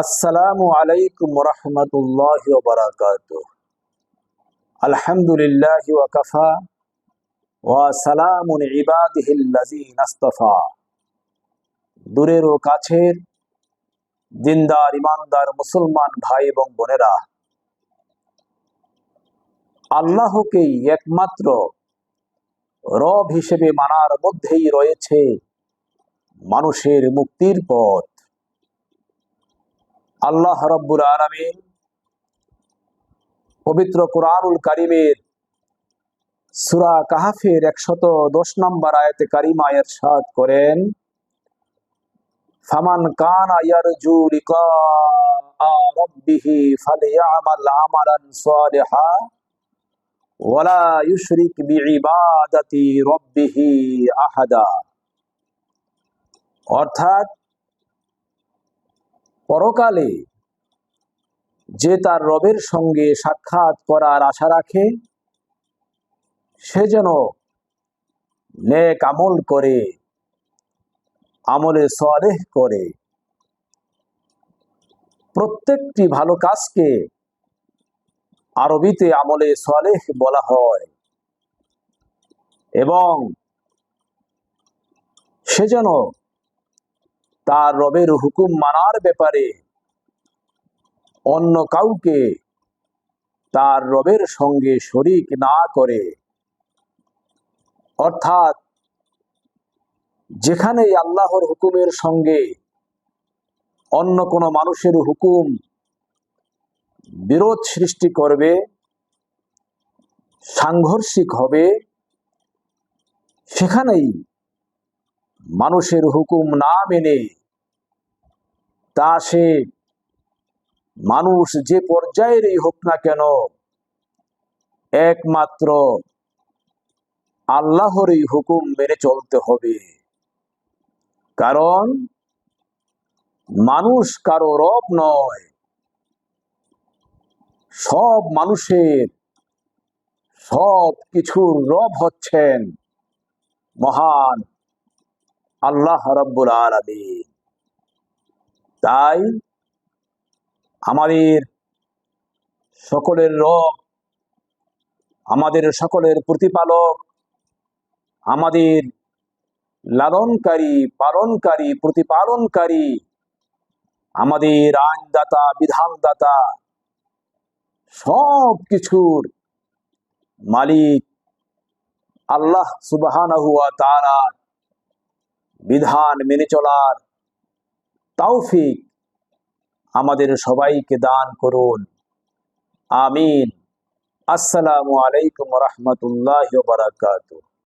আসসালামু আলাইকুম রহমতুল্লাহ বারাকাত আলহামদুলিল্লাহ ওয়াকাফা ওয়া সালামুন ইবাদিহিল্লাযীনা দূরের ও কাছের দিনদার, ইমানদার মুসলমান ভাই এবং বোনেরা, আল্লাহকেই একমাত্র রব হিসেবে মানার মধ্যেই রয়েছে মানুষের মুক্তির পথ। আল্লাহ রব্বুল আলমিন পবিত্র কোরআনুল কারিমের সুরা কাহাফের একশত দশ নম্বর আয়তে কারিমা এরশাদ করেন, ফামান কান রাব্বিহি ফালিয়ামাল আমালান ওয়ালা ইউশরিক রাব্বিহি আহাদা। অর্থাৎ পরকালে যে তার রবের সঙ্গে সাক্ষাৎ করার আশা রাখে, সে যেন নেক আমল করে, আমলে সলেহ করে। প্রত্যেকটি ভালো কাজকে আরবিতে আমলে সলেহ বলা হয় এবং সে যেন তার রবের হুকুম মানার ব্যাপারে অন্য কাউকে তার রবের সঙ্গে শরিক না করে। অর্থাৎ যেখানেই আল্লাহর হুকুমের সঙ্গে অন্য কোনো মানুষের হুকুম বিরোধ সৃষ্টি করবে, সাংঘর্ষিক হবে, সেখানেই মানুষের হুকুম না মেনে, তা সে মানুষ যে পর্যায়েরই হোক না কেন, একমাত্র আল্লাহরই হুকুম মেনে চলতে হবে। কারণ মানুষ কারও রব নয়, সব মানুষের সব কিছুর রব হচ্ছেন মহান আল্লাহ রব্বুল আলমিন। তাই আমাদের সকলের রব, আমাদের সকলের প্রতিপালক, আমাদের লালনকারী, পালনকারী, প্রতিপালনকারী, আমাদের আইনদাতা, বিধানদাতা সব কিছুর মালিক আল্লাহ সুবাহানাহু ওয়া তাআলা। বিধান মেনে চলার তাওফিক আমাদের সবাইকে দান করুন। আমিন। আসসালামু আলাইকুম রহমতুল্লাহ বারাকাতুহ।